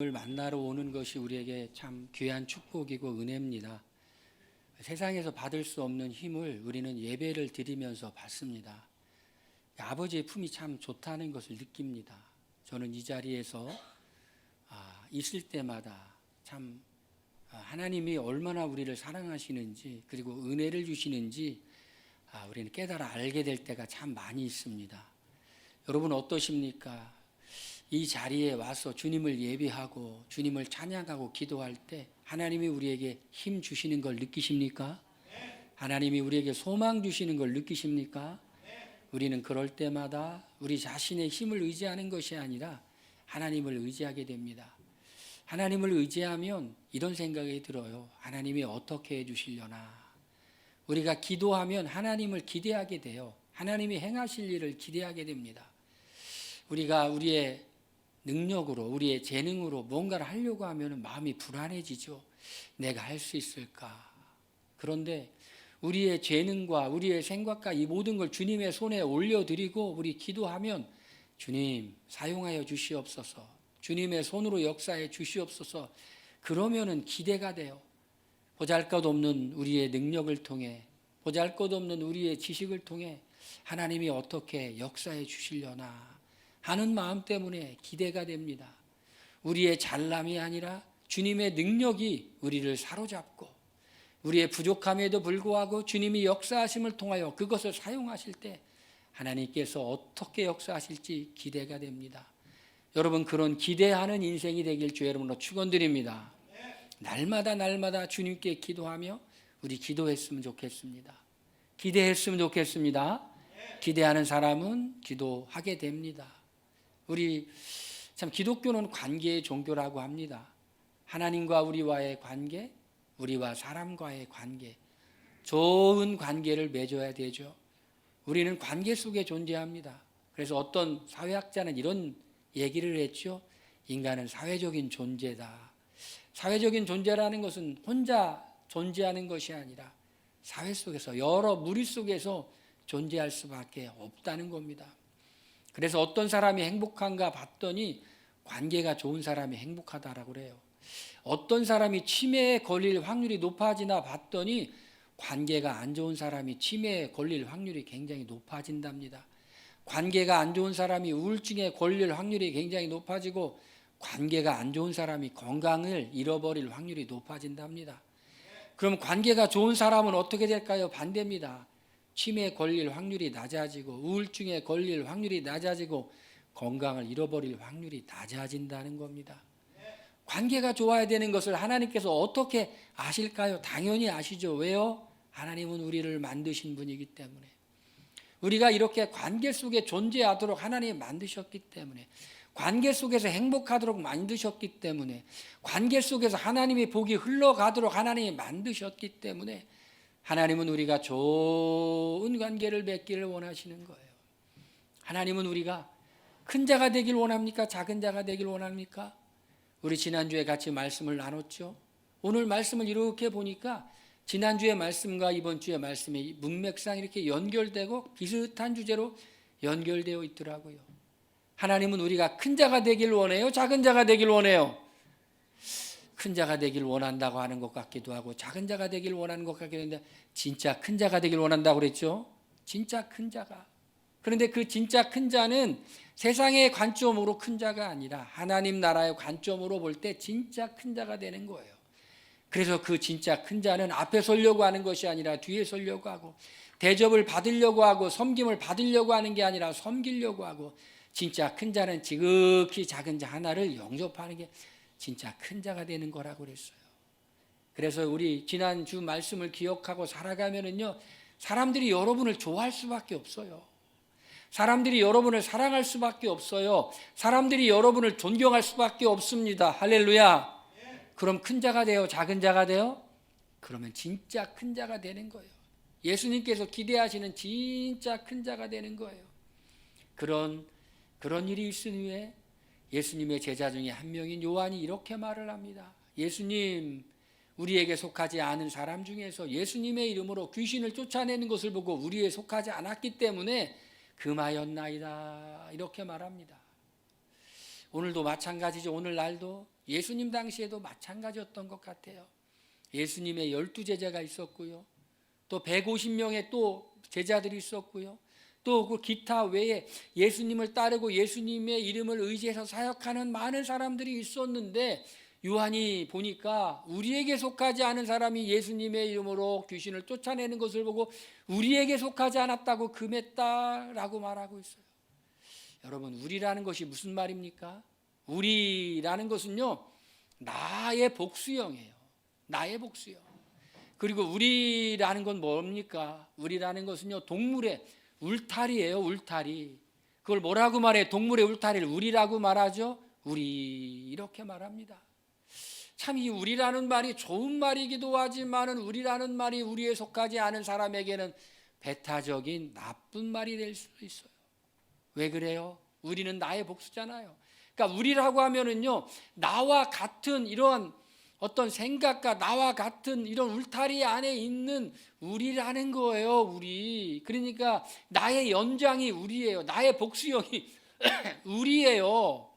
을 만나러 오는 것이 우리에게 참 귀한 축복이고 은혜입니다. 세상에서 받을 수 없는 힘을 우리는 예배를 드리면서 받습니다. 아버지의 품이 참 좋다는 것을 느낍니다. 저는 이 자리에서 아, 있을 때마다 참 아, 하나님이 얼마나 우리를 사랑하시는지 그리고 은혜를 주시는지 아, 우리는 깨달아 알게 될 때가 참 많이 있습니다. 여러분 어떠십니까? 이 자리에 와서 주님을 예배하고 주님을 찬양하고 기도할 때 하나님이 우리에게 힘 주시는 걸 느끼십니까? 하나님이 우리에게 소망 주시는 걸 느끼십니까? 우리는 그럴 때마다 우리 자신의 힘을 의지하는 것이 아니라 하나님을 의지하게 됩니다. 하나님을 의지하면 이런 생각이 들어요. 하나님이 어떻게 해 주시려나. 우리가 기도하면 하나님을 기대하게 돼요. 하나님이 행하실 일을 기대하게 됩니다. 우리가 우리의 능력으로 우리의 재능으로 뭔가를 하려고 하면 마음이 불안해지죠. 내가 할 수 있을까? 그런데 우리의 재능과 우리의 생각과 이 모든 걸 주님의 손에 올려드리고 우리 기도하면 주님 사용하여 주시옵소서. 주님의 손으로 역사해 주시옵소서. 그러면은 기대가 돼요. 보잘 것 없는 우리의 능력을 통해 보잘 것 없는 우리의 지식을 통해 하나님이 어떻게 역사해 주시려나 하는 마음 때문에 기대가 됩니다. 우리의 잘남이 아니라 주님의 능력이 우리를 사로잡고 우리의 부족함에도 불구하고 주님이 역사하심을 통하여 그것을 사용하실 때 하나님께서 어떻게 역사하실지 기대가 됩니다. 여러분 그런 기대하는 인생이 되길 주 여러분으로 축원드립니다. 날마다 날마다 주님께 기도하며 우리 기도했으면 좋겠습니다. 기대했으면 좋겠습니다. 기대하는 사람은 기도하게 됩니다. 우리 참 기독교는 관계의 종교라고 합니다. 하나님과 우리와의 관계, 우리와 사람과의 관계, 좋은 관계를 맺어야 되죠. 우리는 관계 속에 존재합니다. 그래서 어떤 사회학자는 이런 얘기를 했죠. 인간은 사회적인 존재다. 사회적인 존재라는 것은 혼자 존재하는 것이 아니라 사회 속에서 여러 무리 속에서 존재할 수밖에 없다는 겁니다. 그래서 어떤 사람이 행복한가 봤더니 관계가 좋은 사람이 행복하다라고 그래요. 어떤 사람이 치매에 걸릴 확률이 높아지나 봤더니 관계가 안 좋은 사람이 치매에 걸릴 확률이 굉장히 높아진답니다. 관계가 안 좋은 사람이 우울증에 걸릴 확률이 굉장히 높아지고 관계가 안 좋은 사람이 건강을 잃어버릴 확률이 높아진답니다. 그럼 관계가 좋은 사람은 어떻게 될까요? 반대입니다. 치매에 걸릴 확률이 낮아지고 우울증에 걸릴 확률이 낮아지고 건강을 잃어버릴 확률이 낮아진다는 겁니다. 관계가 좋아야 되는 것을 하나님께서 어떻게 아실까요? 당연히 아시죠. 왜요? 하나님은 우리를 만드신 분이기 때문에. 우리가 이렇게 관계 속에 존재하도록 하나님이 만드셨기 때문에 관계 속에서 행복하도록 만드셨기 때문에 관계 속에서 하나님의 복이 흘러가도록 하나님이 만드셨기 때문에 하나님은 우리가 좋은 관계를 맺기를 원하시는 거예요. 하나님은 우리가 큰 자가 되길 원합니까? 작은 자가 되길 원합니까? 우리 지난주에 같이 말씀을 나눴죠. 오늘 말씀을 이렇게 보니까 지난주의 말씀과 이번 주의 말씀이 문맥상 이렇게 연결되고 비슷한 주제로 연결되어 있더라고요. 하나님은 우리가 큰 자가 되길 원해요? 작은 자가 되길 원해요? 큰 자가 되길 원한다고 하는 것 같기도 하고 작은 자가 되길 원하는 것 같기도 한데 진짜 큰 자가 되길 원한다고 그랬죠? 진짜 큰 자가. 그런데 그 진짜 큰 자는 세상의 관점으로 큰 자가 아니라 하나님 나라의 관점으로 볼 때 진짜 큰 자가 되는 거예요. 그래서 그 진짜 큰 자는 앞에 서려고 하는 것이 아니라 뒤에 서려고 하고 대접을 받으려고 하고 섬김을 받으려고 하는 게 아니라 섬기려고 하고 진짜 큰 자는 지극히 작은 자 하나를 영접하는 게 진짜 큰 자가 되는 거라고 그랬어요. 그래서 우리 지난 주 말씀을 기억하고 살아가면은요, 사람들이 여러분을 좋아할 수밖에 없어요. 사람들이 여러분을 사랑할 수밖에 없어요. 사람들이 여러분을 존경할 수밖에 없습니다. 할렐루야. 그럼 큰 자가 돼요? 작은 자가 돼요? 그러면 진짜 큰 자가 되는 거예요. 예수님께서 기대하시는 진짜 큰 자가 되는 거예요. 그런 그런 일이 있은 후에 예수님의 제자 중에 한 명인 요한이 이렇게 말을 합니다. 예수님, 우리에게 속하지 않은 사람 중에서 예수님의 이름으로 귀신을 쫓아내는 것을 보고 우리에 속하지 않았기 때문에 금하였나이다. 이렇게 말합니다. 오늘도 마찬가지죠. 오늘날도 예수님 당시에도 마찬가지였던 것 같아요. 예수님의 열두 제자가 있었고요. 또 150명의 또 제자들이 있었고요. 또 그 기타 외에 예수님을 따르고 예수님의 이름을 의지해서 사역하는 많은 사람들이 있었는데 요한이 보니까 우리에게 속하지 않은 사람이 예수님의 이름으로 귀신을 쫓아내는 것을 보고 우리에게 속하지 않았다고 금했다라고 말하고 있어요. 여러분, 우리라는 것이 무슨 말입니까? 우리라는 것은요, 나의 복수형이에요. 나의 복수형. 그리고 우리라는 건 뭡니까? 우리라는 것은요, 동물의 울타리예요, 울타리. 그걸 뭐라고 말해? 동물의 울타리를 우리라고 말하죠? 우리 이렇게 말합니다. 참 이 우리라는 말이 좋은 말이기도 하지만은 우리라는 말이 우리에 속하지 않은 사람에게는 배타적인 나쁜 말이 될 수도 있어요. 왜 그래요? 우리는 나의 복수잖아요. 그러니까 우리라고 하면은요, 나와 같은 이런 어떤 생각과 나와 같은 이런 울타리 안에 있는 우리라는 거예요, 우리. 그러니까 나의 연장이 우리예요. 나의 복수형이 우리예요.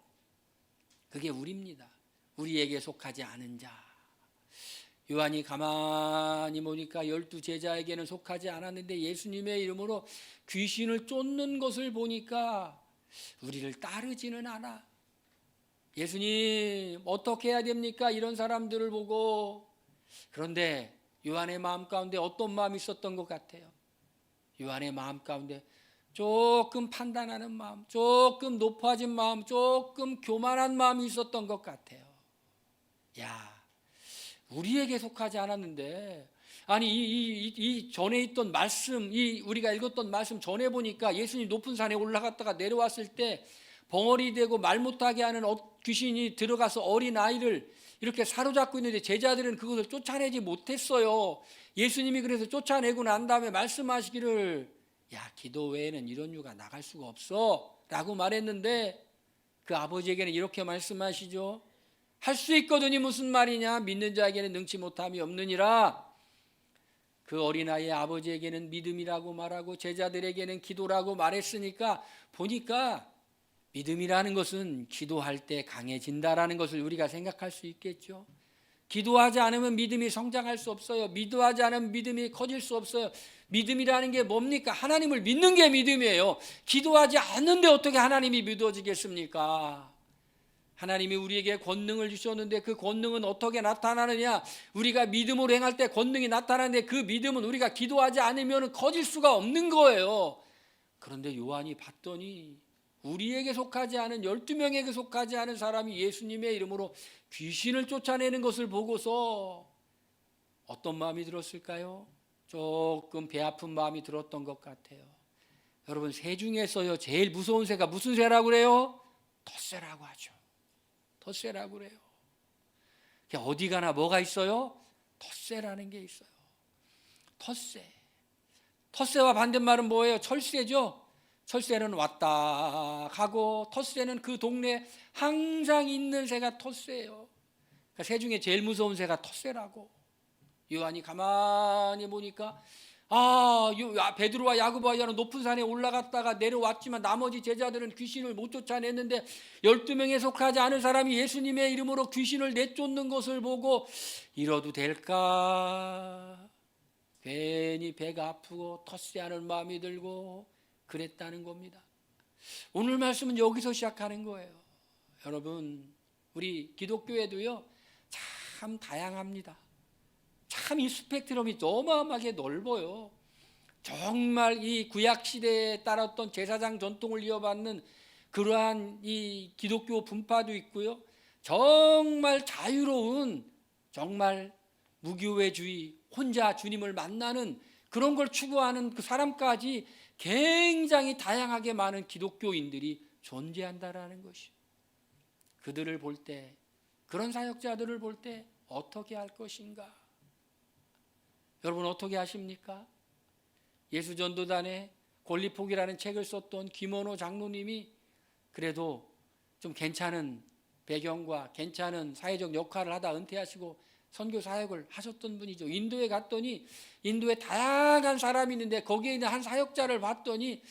그게 우리입니다. 우리에게 속하지 않은 자. 요한이 가만히 보니까 열두 제자에게는 속하지 않았는데 예수님의 이름으로 귀신을 쫓는 것을 보니까 우리를 따르지는 않아. 예수님 어떻게 해야 됩니까? 이런 사람들을 보고 그런데 요한의 마음 가운데 어떤 마음이 있었던 것 같아요. 요한의 마음 가운데 조금 판단하는 마음, 조금 높아진 마음, 조금 교만한 마음이 있었던 것 같아요. 야, 우리에게 속하지 않았는데 아니 이, 이, 이, 이 전에 있던 말씀, 이 우리가 읽었던 말씀 전에 보니까 예수님 높은 산에 올라갔다가 내려왔을 때 벙어리 되고 말 못하게 하는 어- 귀신이 들어가서 어린 아이를 이렇게 사로잡고 있는데 제자들은 그것을 쫓아내지 못했어요. 예수님이 그래서 쫓아내고 난 다음에 말씀하시기를 야 기도 외에는 이런 유가 나갈 수가 없어라고 말했는데 그 아버지에게는 이렇게 말씀하시죠. 할 수 있거든이 무슨 말이냐? 믿는 자에게는 능치 못함이 없느니라. 그 어린아이의 아버지에게는 믿음이라고 말하고 제자들에게는 기도라고 말했으니까 보니까 믿음이라는 것은 기도할 때 강해진다라는 것을 우리가 생각할 수 있겠죠. 기도하지 않으면 믿음이 성장할 수 없어요. 믿어하지 않으면 믿음이 커질 수 없어요. 믿음이라는 게 뭡니까? 하나님을 믿는 게 믿음이에요. 기도하지 않는데 어떻게 하나님이 믿어지겠습니까? 하나님이 우리에게 권능을 주셨는데 그 권능은 어떻게 나타나느냐? 우리가 믿음으로 행할 때 권능이 나타나는데 그 믿음은 우리가 기도하지 않으면 커질 수가 없는 거예요. 그런데 요한이 봤더니 우리에게 속하지 않은 12명에게 속하지 않은 사람이 예수님의 이름으로 귀신을 쫓아내는 것을 보고서 어떤 마음이 들었을까요? 조금 배 아픈 마음이 들었던 것 같아요. 여러분 새 중에서요 제일 무서운 새가 무슨 새라고 그래요? 덧새라고 하죠. 덧새라고 그래요. 어디 가나 뭐가 있어요? 덧새라는 게 있어요. 덧새. 덧새와 반대말은 뭐예요? 철새죠. 철새는 왔다 가고 텃새는 그 동네 항상 있는 새가 텃새예요. 그러니까 새 중에 제일 무서운 새가 텃새라고. 요한이 가만히 보니까 아, 베드로와 야고보와 요한은 높은 산에 올라갔다가 내려왔지만 나머지 제자들은 귀신을 못 쫓아냈는데 12명에 속하지 않은 사람이 예수님의 이름으로 귀신을 내쫓는 것을 보고 이러도 될까? 괜히 배가 아프고 텃세하는 마음이 들고 그랬다는 겁니다. 오늘 말씀은 여기서 시작하는 거예요. 여러분, 우리 기독교에도요, 참 다양합니다. 참 이 스펙트럼이 어마어마하게 넓어요. 정말 이 구약 시대에 따랐던 제사장 전통을 이어받는 그러한 이 기독교 분파도 있고요. 정말 자유로운 정말 무교회주의 혼자 주님을 만나는 그런 걸 추구하는 그 사람까지 굉장히 다양하게 많은 기독교인들이 존재한다라는 것이 그들을 볼 때 그런 사역자들을 볼 때 어떻게 할 것인가? 여러분 어떻게 하십니까? 예수전도단에 권리폭이라는 책을 썼던 김원호 장로님이 그래도 좀 괜찮은 배경과 괜찮은 사회적 역할을 하다 은퇴하시고 선교 사역을 하셨던 분이죠. 인도에 갔더니 인도에 다양한 사람이 있는데 거기에 있는 한 사역자를 봤더니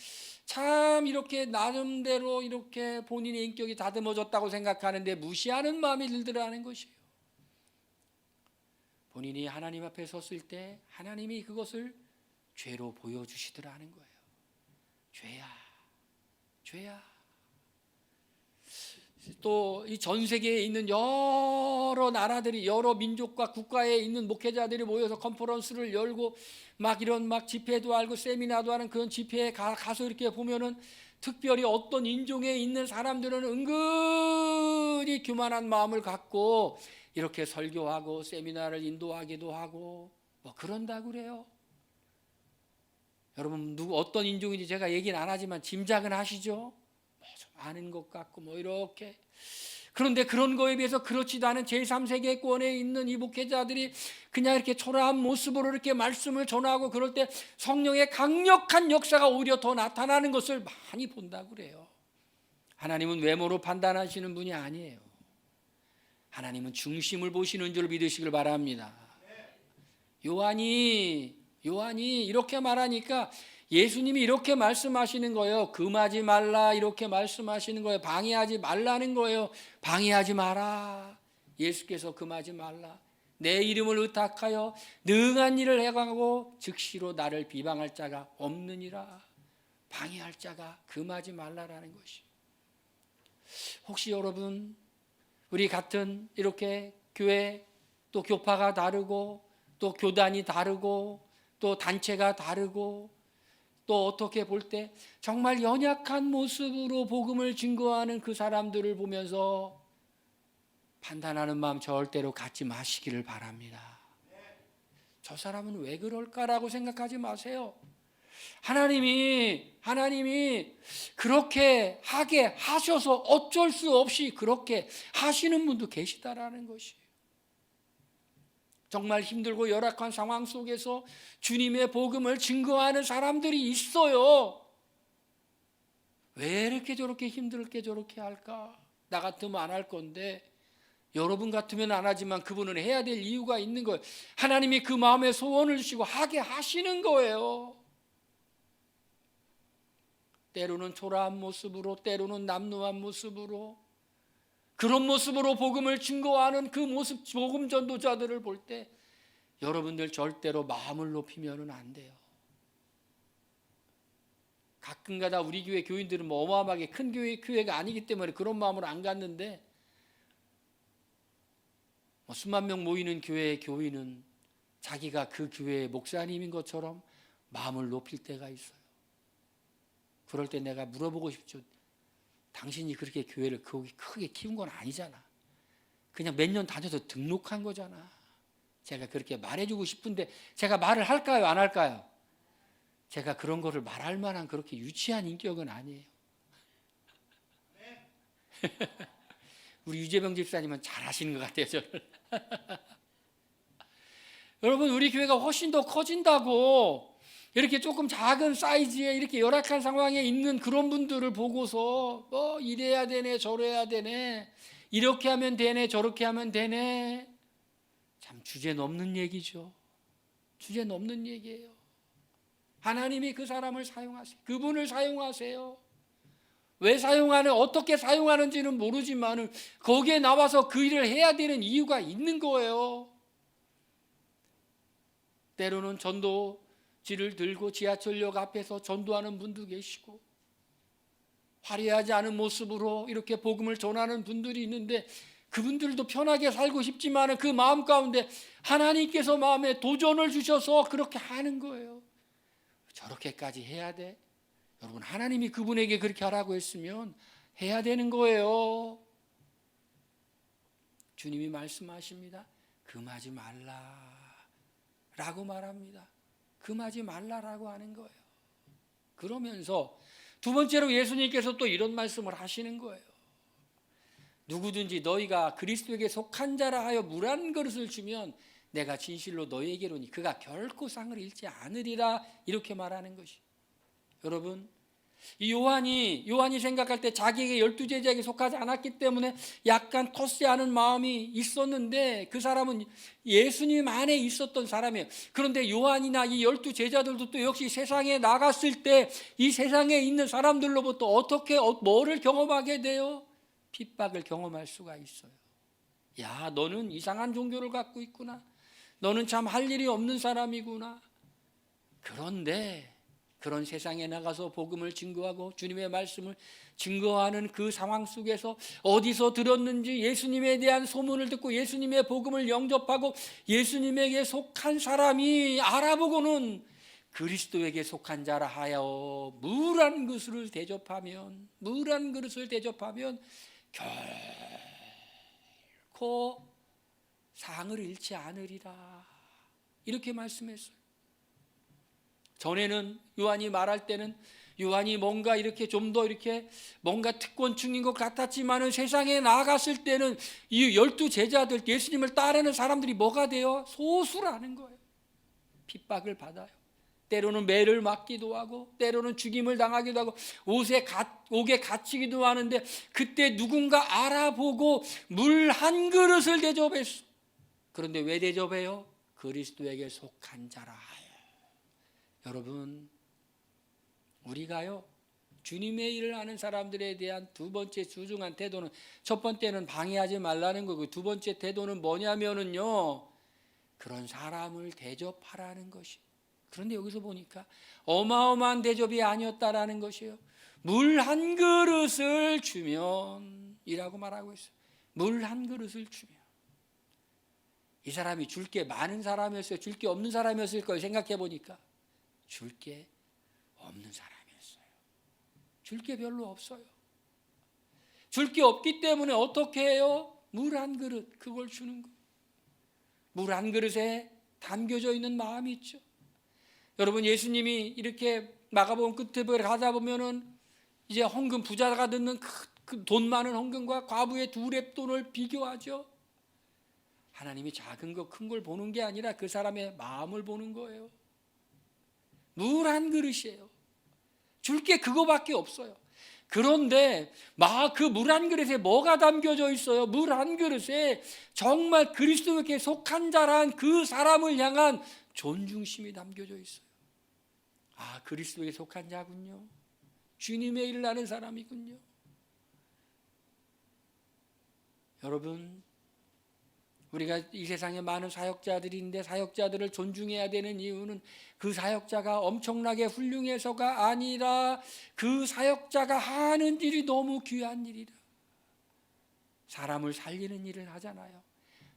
참 이렇게 나름대로 이렇게 본인의 인격이 다듬어졌다고 생각하는데 무시하는 마음이 들더라는 것이에요. 본인이 하나님 앞에 섰을 때 하나님이 그것을 죄로 보여주시더라는 거예요. 죄야, 죄야. 또 이 전 세계에 있는 여러 나라들이 여러 민족과 국가에 있는 목회자들이 모여서 컨퍼런스를 열고 막 이런 막 집회도 하고 세미나도 하는 그런 집회에 가, 가서 이렇게 보면은 특별히 어떤 인종에 있는 사람들은 은근히 교만한 마음을 갖고 이렇게 설교하고 세미나를 인도하기도 하고 뭐 그런다 그래요. 여러분 누구 어떤 인종인지 제가 얘기는 안 하지만 짐작은 하시죠? 아는 것 같고 뭐 이렇게 그런데 그런 거에 비해서 그렇지도 않은 제3세계권에 있는 이 목회자들이 그냥 이렇게 초라한 모습으로 이렇게 말씀을 전하고 그럴 때 성령의 강력한 역사가 오히려 더 나타나는 것을 많이 본다고 그래요. 하나님은 외모로 판단하시는 분이 아니에요. 하나님은 중심을 보시는 줄 믿으시길 바랍니다. 요한이 요한이 이렇게 말하니까 예수님이 이렇게 말씀하시는 거예요. 금하지 말라 이렇게 말씀하시는 거예요. 방해하지 말라는 거예요. 방해하지 마라. 예수께서 금하지 말라. 내 이름을 의탁하여 능한 일을 해가고 즉시로 나를 비방할 자가 없느니라. 방해할 자가 금하지 말라라는 것이. 혹시 여러분 우리 같은 이렇게 교회 또 교파가 다르고 또 교단이 다르고 또 단체가 다르고 또 어떻게 볼 때 정말 연약한 모습으로 복음을 증거하는 그 사람들을 보면서 판단하는 마음 절대로 갖지 마시기를 바랍니다. 저 사람은 왜 그럴까라고 생각하지 마세요. 하나님이 하나님이 그렇게 하게 하셔서 어쩔 수 없이 그렇게 하시는 분도 계시다라는 것이. 정말 힘들고 열악한 상황 속에서 주님의 복음을 증거하는 사람들이 있어요. 왜 이렇게 저렇게 힘들게 저렇게 할까? 나 같으면 안 할 건데 여러분 같으면 안 하지만 그분은 해야 될 이유가 있는 거예요. 하나님이 그 마음에 소원을 주시고 하게 하시는 거예요. 때로는 초라한 모습으로, 때로는 남루한 모습으로, 그런 모습으로 복음을 증거하는 그 모습, 복음 전도자들을 볼 때 여러분들 절대로 마음을 높이면은 안 돼요. 가끔가다 우리 교회 교인들은 뭐 어마어마하게 큰 교회 교회가 아니기 때문에 그런 마음으로 안 갔는데 뭐 수만 명 모이는 교회의 교인은 자기가 그 교회의 목사님인 것처럼 마음을 높일 때가 있어요. 그럴 때 내가 물어보고 싶죠. 당신이 그렇게 교회를 거기 크게 키운 건 아니잖아. 그냥 몇 년 다녀서 등록한 거잖아. 제가 그렇게 말해주고 싶은데 제가 말을 할까요? 안 할까요? 제가 그런 거를 말할 만한 그렇게 유치한 인격은 아니에요. 우리 유재병 집사님은 잘 하시는 것 같아요, 저를. 여러분, 우리 교회가 훨씬 더 커진다고 이렇게 조금 작은 사이즈에 이렇게 열악한 상황에 있는 그런 분들을 보고서 뭐 이래야 되네, 저래야 되네, 이렇게 하면 되네, 저렇게 하면 되네. 참 주제 넘는 얘기죠. 주제 넘는 얘기예요. 하나님이 그 사람을 사용하세요. 그분을 사용하세요. 왜 사용하는 어떻게 사용하는지는 모르지만 거기에 나와서 그 일을 해야 되는 이유가 있는 거예요. 때로는 전도 지를 들고 지하철역 앞에서 전도하는 분도 계시고 화려하지 않은 모습으로 이렇게 복음을 전하는 분들이 있는데 그분들도 편하게 살고 싶지만 그 마음 가운데 하나님께서 마음에 도전을 주셔서 그렇게 하는 거예요. 저렇게까지 해야 돼? 여러분 하나님이 그분에게 그렇게 하라고 했으면 해야 되는 거예요. 주님이 말씀하십니다. 금하지 말라. 라고 말합니다. 금하지 말라라고 하는 거예요. 그러면서 두 번째로 예수님께서 또 이런 말씀을 하시는 거예요. 누구든지 너희가 그리스도에게 속한 자라 하여 물 한 그릇을 주면 내가 진실로 너희에게로니 그가 결코 상을 잃지 않으리라 이렇게 말하는 것이. 여러분 이 요한이 요한이 생각할 때 자기에게 열두 제자에게 속하지 않았기 때문에 약간 토스하는 마음이 있었는데 그 사람은 예수님 안에 있었던 사람이에요. 그런데 요한이나 이 열두 제자들도 또 역시 세상에 나갔을 때 이 세상에 있는 사람들로부터 어떻게 어- 뭐를 경험하게 돼요? 핍박을 경험할 수가 있어요. 야, 너는 이상한 종교를 갖고 있구나. 너는 참 할 일이 없는 사람이구나. 그런데 그런 세상에 나가서 복음을 증거하고 주님의 말씀을 증거하는 그 상황 속에서 어디서 들었는지 예수님에 대한 소문을 듣고 예수님의 복음을 영접하고 예수님에게 속한 사람이 알아보고는 그리스도에게 속한 자라 하여 물한 그릇을 대접하면 물한 그릇을 대접하면 결코 상을 잃지 않으리라 이렇게 말씀했어요. 전에는 요한이 말할 때는 요한이 뭔가 이렇게 좀 더 이렇게 뭔가 특권층인 것 같았지만은 세상에 나갔을 때는 이 열두 제자들 예수님을 따르는 사람들이 뭐가 돼요? 소수라는 거예요. 핍박을 받아요. 때로는 매를 맞기도 하고 때로는 죽임을 당하기도 하고 옷에 가, 옥에 갇히기도 하는데 그때 누군가 알아보고 물 한 그릇을 대접했어. 그런데 왜 대접해요? 그리스도에게 속한 자라 하 여. 여러분 우리가요 주님의 일을 하는 사람들에 대한 두 번째 소중한 태도는 첫 번째는 방해하지 말라는 거고 두 번째 태도는 뭐냐면은요 그런 사람을 대접하라는 것이. 그런데 여기서 보니까 어마어마한 대접이 아니었다라는 것이에요. 물 한 그릇을 주면이라고 말하고 있어요. 물 한 그릇을 주면. 이 사람이 줄 게 많은 사람이었어요. 줄 게 없는 사람이었을 거예요. 생각해 보니까 줄 게 없는 사람이었어요. 줄 게 별로 없어요. 줄 게 없기 때문에 어떻게 해요? 물 한 그릇 그걸 주는 거. 물한 그릇에 담겨져 있는 마음이 있죠. 여러분 예수님이 이렇게 마가복음 끝에 가다 보면은 이제 헌금 부자가 듣는 그 돈 많은 헌금과 과부의 두 랩 돈을 비교하죠. 하나님이 작은 거 큰 걸 보는 게 아니라 그 사람의 마음을 보는 거예요. 물 한 그릇이에요. 줄 게 그거밖에 없어요. 그런데 막 그 물 한 그릇에 뭐가 담겨져 있어요? 물 한 그릇에 정말 그리스도에게 속한 자란 그 사람을 향한 존중심이 담겨져 있어요. 아, 그리스도에게 속한 자군요. 주님의 일을 하는 사람이군요. 여러분, 우리가 이 세상에 많은 사역자들인데 사역자들을 존중해야 되는 이유는 그 사역자가 엄청나게 훌륭해서가 아니라 그 사역자가 하는 일이 너무 귀한 일이다. 사람을 살리는 일을 하잖아요.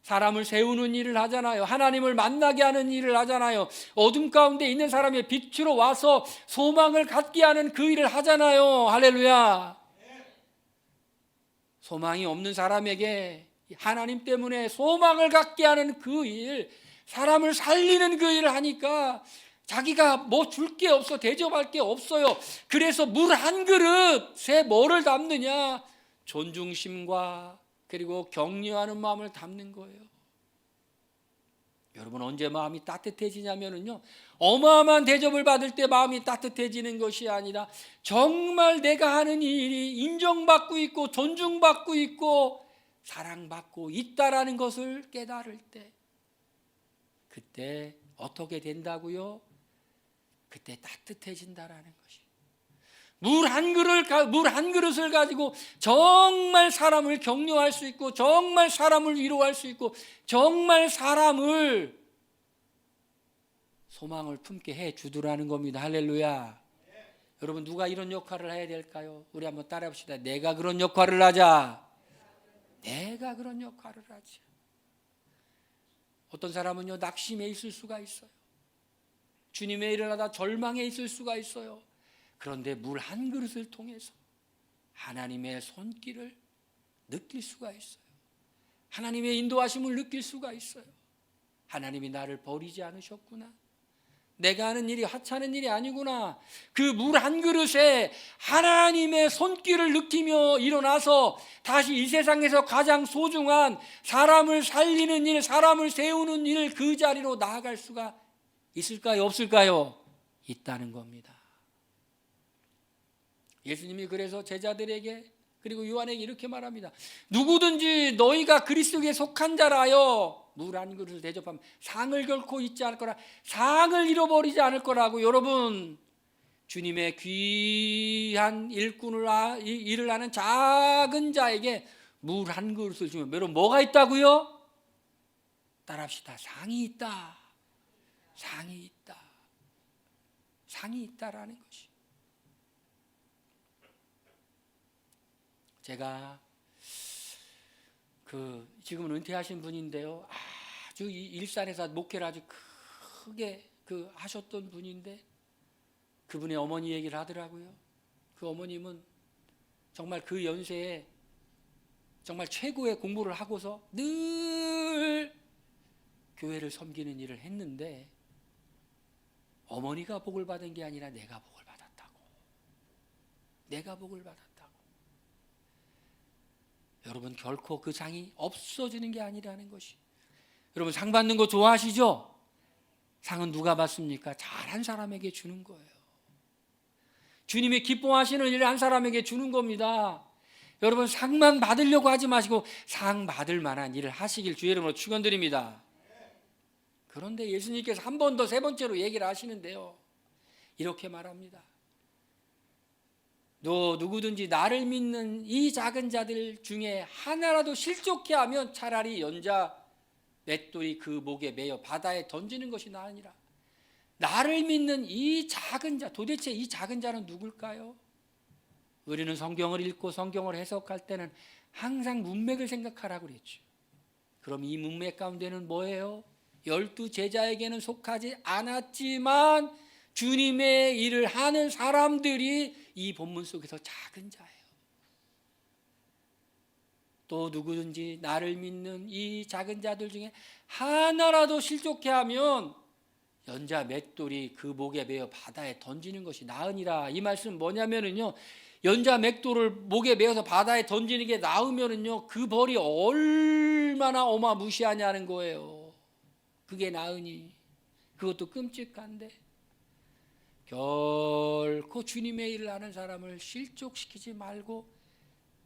사람을 세우는 일을 하잖아요. 하나님을 만나게 하는 일을 하잖아요. 어둠 가운데 있는 사람의 빛으로 와서 소망을 갖게 하는 그 일을 하잖아요. 할렐루야. 소망이 없는 사람에게 하나님 때문에 소망을 갖게 하는 그 일, 사람을 살리는 그 일을 하니까 자기가 뭐 줄 게 없어, 대접할 게 없어요. 그래서 물 한 그릇에 뭐를 담느냐? 존중심과 그리고 격려하는 마음을 담는 거예요. 여러분 언제 마음이 따뜻해지냐면은요 어마어마한 대접을 받을 때 마음이 따뜻해지는 것이 아니라 정말 내가 하는 일이 인정받고 있고 존중받고 있고 사랑받고 있다라는 것을 깨달을 때 그때 어떻게 된다고요? 그때 따뜻해진다라는 것이. 물 한 그릇 물 한 그릇을 가지고 정말 사람을 격려할 수 있고 정말 사람을 위로할 수 있고 정말 사람을 소망을 품게 해 주더라는 겁니다. 할렐루야. 여러분 누가 이런 역할을 해야 될까요? 우리 한번 따라해 봅시다. 내가 그런 역할을 하자. 내가 그런 역할을 하지. 어떤 사람은요 낙심에 있을 수가 있어요. 주님의 일을 하다 절망에 있을 수가 있어요. 그런데 물 한 그릇을 통해서 하나님의 손길을 느낄 수가 있어요. 하나님의 인도하심을 느낄 수가 있어요. 하나님이 나를 버리지 않으셨구나. 내가 하는 일이 하찮은 일이 아니구나. 그 물 한 그릇에 하나님의 손길을 느끼며 일어나서 다시 이 세상에서 가장 소중한 사람을 살리는 일, 사람을 세우는 일 그 자리로 나아갈 수가 있을까요? 없을까요? 있다는 겁니다. 예수님이 그래서 제자들에게 그리고 요한에게 이렇게 말합니다. 누구든지 너희가 그리스도에 속한 자라여 물 한 그릇을 대접하면 상을 결코 잊지 않을 거라. 상을 잃어버리지 않을 거라고 여러분. 주님의 귀한 일꾼을 아- 이- 일을 하는 작은 자에게 물 한 그릇을 주면 여러분 뭐가 있다고요? 따라합시다. 상이 있다. 상이 있다. 상이 있다라는 것이. 제가 그 지금은 은퇴하신 분인데요. 아주 이 일산에서 목회를 아주 크게 그 하셨던 분인데 그분의 어머니 얘기를 하더라고요. 그 어머님은 정말 그 연세에 정말 최고의 공부를 하고서 늘 교회를 섬기는 일을 했는데 어머니가 복을 받은 게 아니라 내가 복을 받았다고. 내가 복을 받았다고. 여러분 결코 그 상이 없어지는 게 아니라는 것이. 여러분 상 받는 거 좋아하시죠? 상은 누가 받습니까? 잘한 사람에게 주는 거예요. 주님이 기뻐하시는 일을 한 사람에게 주는 겁니다. 여러분 상만 받으려고 하지 마시고 상 받을 만한 일을 하시길 주의 이름으로 축원드립니다. 그런데 예수님께서 한 번 더 세 번째로 얘기를 하시는데요. 이렇게 말합니다. 너 누구든지 나를 믿는 이 작은 자들 중에 하나라도 실족해 하면 차라리 연자 맷돌이 그 목에 매여 바다에 던지는 것이 나으니라. 나를 믿는 이 작은 자, 도대체 이 작은 자는 누굴까요? 우리는 성경을 읽고 성경을 해석할 때는 항상 문맥을 생각하라고 그랬죠. 그럼 이 문맥 가운데는 뭐예요? 열두 제자에게는 속하지 않았지만 주님의 일을 하는 사람들이 이 본문 속에서 작은 자예요. 또 누구든지 나를 믿는 이 작은 자들 중에 하나라도 실족해 하면 연자 맷돌이 그 목에 매어 바다에 던지는 것이 나으니라. 이 말씀 뭐냐면은요. 연자 맷돌을 목에 매어서 바다에 던지는 게 나으면은요. 그 벌이 얼마나 어마무시하냐는 거예요. 그게 나으니 그것도 끔찍한데 결코 주님의 일을 하는 사람을 실족시키지 말고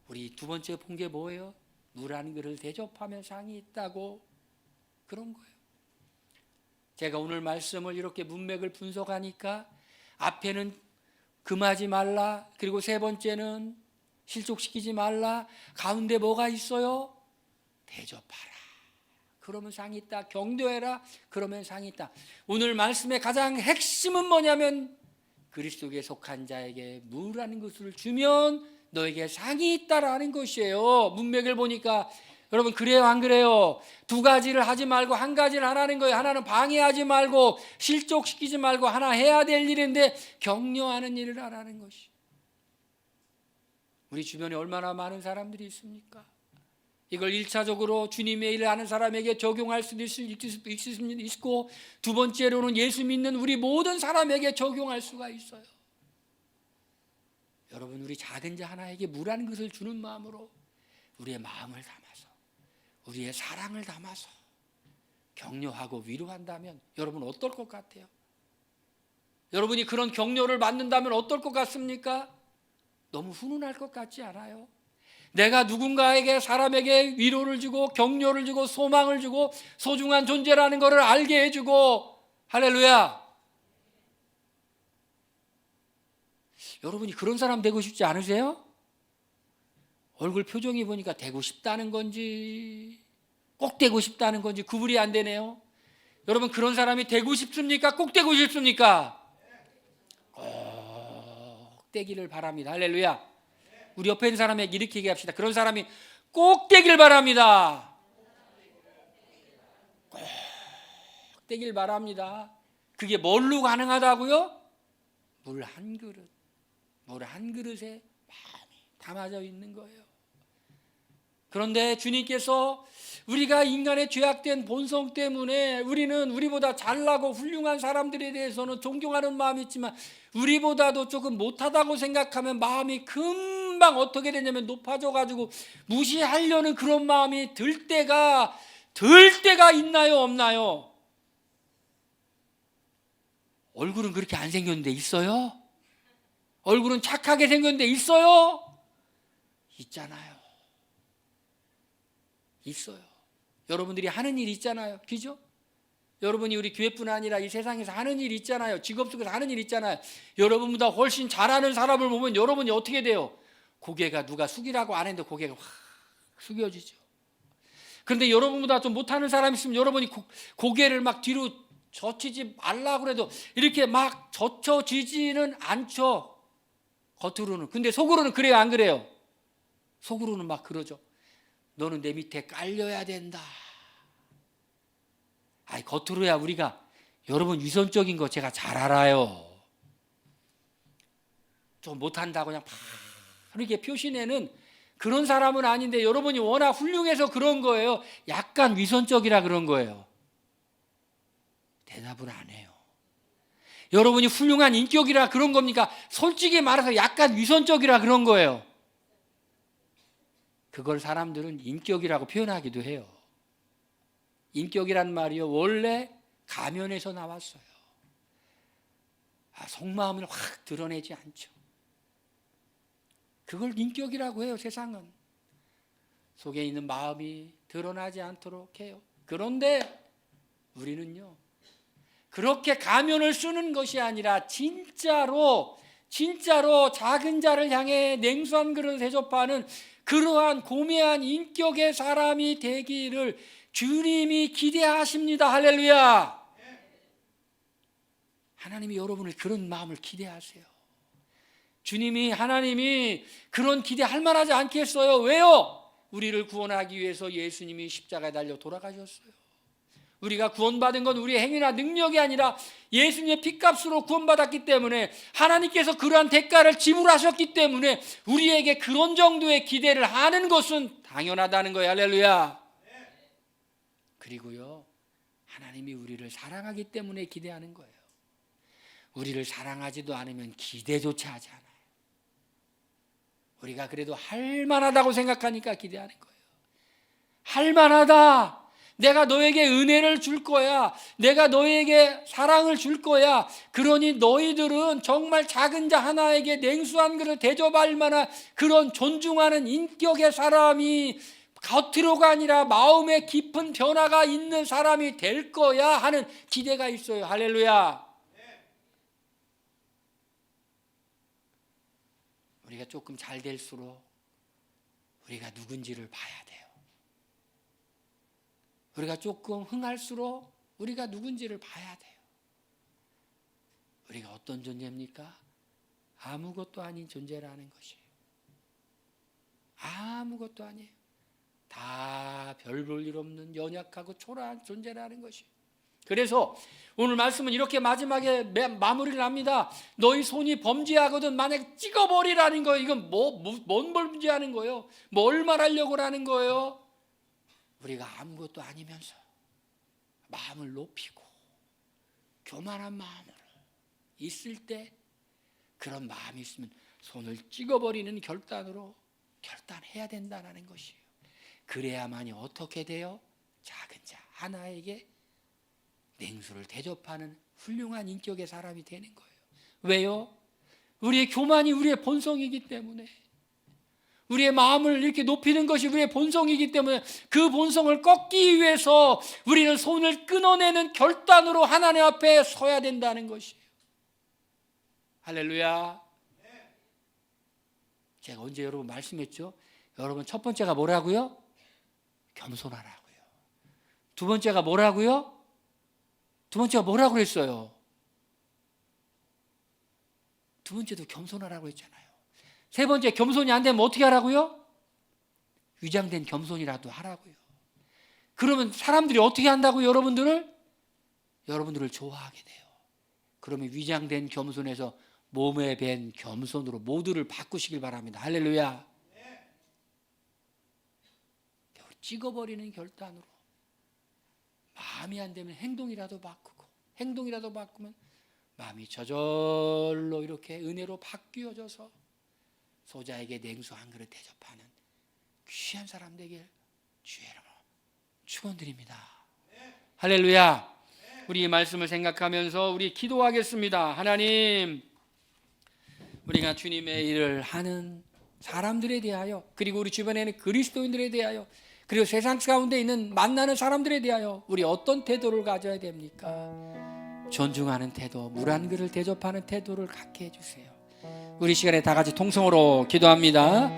우리 두 번째 본 게 뭐예요? 물한 그릇 대접하면 상이 있다고 그런 거예요. 제가 오늘 말씀을 이렇게 문맥을 분석하니까 앞에는 금하지 말라 그리고 세 번째는 실족시키지 말라 가운데 뭐가 있어요? 대접하라. 그러면 상이 있다. 경도해라. 그러면 상이 있다. 오늘 말씀의 가장 핵심은 뭐냐면 그리스도에 속한 자에게 물하는 것을 주면 너에게 상이 있다라는 것이에요. 문맥을 보니까 여러분 그래요 안 그래요? 두 가지를 하지 말고 한 가지를 하라는 거예요. 하나는 방해하지 말고 실족시키지 말고 하나 해야 될 일인데 격려하는 일을 하라는 것이. 우리 주변에 얼마나 많은 사람들이 있습니까? 이걸 일차적으로 주님의 일을 하는 사람에게 적용할 수도 있고 두 번째로는 예수 믿는 우리 모든 사람에게 적용할 수가 있어요. 여러분 우리 작은 자 하나에게 물한 것을 주는 마음으로 우리의 마음을 담아서 우리의 사랑을 담아서 격려하고 위로한다면 여러분 어떨 것 같아요? 여러분이 그런 격려를 받는다면 어떨 것 같습니까? 너무 훈훈할 것 같지 않아요? 내가 누군가에게 사람에게 위로를 주고 격려를 주고 소망을 주고 소중한 존재라는 것을 알게 해주고 할렐루야. 여러분이 그런 사람 되고 싶지 않으세요? 얼굴 표정이 보니까 되고 싶다는 건지 꼭 되고 싶다는 건지 구분이 안 되네요. 여러분 그런 사람이 되고 싶습니까? 꼭 되고 싶습니까? 꼭 되기를 바랍니다. 할렐루야. 우리 옆에 있는 사람에게 이렇게 얘기합시다. 그런 사람이 꼭 되길 바랍니다. 꼭 되길 바랍니다. 그게 뭘로 가능하다고요? 물 한 그릇. 물 한 그릇에 마음이 담아져 있는 거예요. 그런데 주님께서 우리가 인간의 죄악된 본성 때문에 우리는 우리보다 잘나고 훌륭한 사람들에 대해서는 존경하는 마음이 있지만 우리보다도 조금 못하다고 생각하면 마음이 금 방 어떻게 되냐면 높아져 가지고 무시하려는 그런 마음이 들 때가 들 때가 있나요 없나요? 얼굴은 그렇게 안 생겼는데 있어요? 얼굴은 착하게 생겼는데 있어요? 있잖아요. 있어요. 여러분들이 하는 일 있잖아요. 그죠? 여러분이 우리 교회뿐 아니라 이 세상에서 하는 일 있잖아요. 직업 속에서 하는 일 있잖아요. 여러분보다 훨씬 잘하는 사람을 보면 여러분이 어떻게 돼요? 고개가 누가 숙이라고 안 했는데 고개가 확 숙여지죠. 그런데 여러분보다 좀 못하는 사람 있으면 여러분이 고, 고개를 막 뒤로 젖히지 말라고 그래도 이렇게 막 젖혀지지는 않죠. 겉으로는. 근데 속으로는 그래요, 안 그래요? 속으로는 막 그러죠. 너는 내 밑에 깔려야 된다. 아이 겉으로야 우리가 여러분 위선적인 거 제가 잘 알아요. 좀 못한다고 그냥 바 로 이렇게 표시내는 그런 사람은 아닌데 여러분이 워낙 훌륭해서 그런 거예요. 약간 위선적이라 그런 거예요. 대답을 안 해요. 여러분이 훌륭한 인격이라 그런 겁니까? 솔직히 말해서 약간 위선적이라 그런 거예요. 그걸 사람들은 인격이라고 표현하기도 해요. 인격이란 말이요 원래 가면에서 나왔어요. 아, 속마음을 확 드러내지 않죠. 그걸 인격이라고 해요 세상은. 속에 있는 마음이 드러나지 않도록 해요. 그런데 우리는요 그렇게 가면을 쓰는 것이 아니라 진짜로 진짜로 작은 자를 향해 냉수한 그릇을 대접하는 그러한 고매한 인격의 사람이 되기를 주님이 기대하십니다. 할렐루야. 하나님이 여러분을 그런 마음을 기대하세요. 주님이 하나님이 그런 기대할 만하지 않겠어요? 왜요? 우리를 구원하기 위해서 예수님이 십자가에 달려 돌아가셨어요. 우리가 구원받은 건 우리의 행위나 능력이 아니라 예수님의 피값으로 구원받았기 때문에 하나님께서 그러한 대가를 지불하셨기 때문에 우리에게 그런 정도의 기대를 하는 것은 당연하다는 거예요. 할렐루야. 그리고요. 하나님이 우리를 사랑하기 때문에 기대하는 거예요. 우리를 사랑하지도 않으면 기대조차 하지 않아요. 우리가 그래도 할 만하다고 생각하니까 기대하는 거예요. 할 만하다. 내가 너에게 은혜를 줄 거야. 내가 너에게 사랑을 줄 거야. 그러니 너희들은 정말 작은 자 하나에게 냉수 한 그릇 대접할 만한 그런 존중하는 인격의 사람이 겉으로가 아니라 마음에 깊은 변화가 있는 사람이 될 거야 하는 기대가 있어요. 할렐루야. 우리가 조금 잘 될수록 우리가 누군지를 봐야 돼요. 우리가 조금 흥할수록 우리가 누군지를 봐야 돼요. 우리가 어떤 존재입니까? 아무것도 아닌 존재라는 것이에요. 아무것도 아니에요. 다 별 볼 일 없는 연약하고 초라한 존재라는 것이에요. 그래서 오늘 말씀은 이렇게 마지막에 마무리를 합니다. 너희 손이 범죄하거든 만약 찍어버리라는 거예요. 이건 뭐, 뭐, 뭔 범죄하는 거예요? 뭘 말하려고 하는 거예요? 우리가 아무것도 아니면서 마음을 높이고 교만한 마음으로 있을 때 그런 마음이 있으면 손을 찍어버리는 결단으로 결단해야 된다는 것이에요. 그래야만이 어떻게 돼요? 작은 자 하나에게 냉수를 대접하는 훌륭한 인격의 사람이 되는 거예요. 왜요? 우리의 교만이 우리의 본성이기 때문에 우리의 마음을 이렇게 높이는 것이 우리의 본성이기 때문에 그 본성을 꺾기 위해서 우리는 손을 끊어내는 결단으로 하나님 앞에 서야 된다는 것이에요. 할렐루야. 제가 언제 여러분 말씀했죠? 여러분 첫 번째가 뭐라고요? 겸손하라고요. 두 번째가 뭐라고요? 두 번째가 뭐라고 그랬어요? 두 번째도 겸손하라고 했잖아요. 세 번째 겸손이 안 되면 어떻게 하라고요? 위장된 겸손이라도 하라고요. 그러면 사람들이 어떻게 한다고 여러분들을? 여러분들을 좋아하게 돼요. 그러면 위장된 겸손에서 몸에 밴 겸손으로 모두를 바꾸시길 바랍니다. 할렐루야. 찍어버리는 결단으로 마음이 안 되면 행동이라도 바꾸고 행동이라도 바꾸면 마음이 저절로 이렇게 은혜로 바뀌어져서 소자에게 냉수 한 그릇 대접하는 귀한 사람 되길 주의 이름으로 축원드립니다. 할렐루야. 우리 이 말씀을 생각하면서 우리 기도하겠습니다. 하나님 우리가 주님의 일을 하는 사람들에 대하여 그리고 우리 주변에는 그리스도인들에 대하여 그리고 세상 가운데 있는 만나는 사람들에 대하여 우리 어떤 태도를 가져야 됩니까? 존중하는 태도, 물 한 그릇 대접하는 태도를 갖게 해주세요. 우리 시간에 다 같이 통성으로 기도합니다.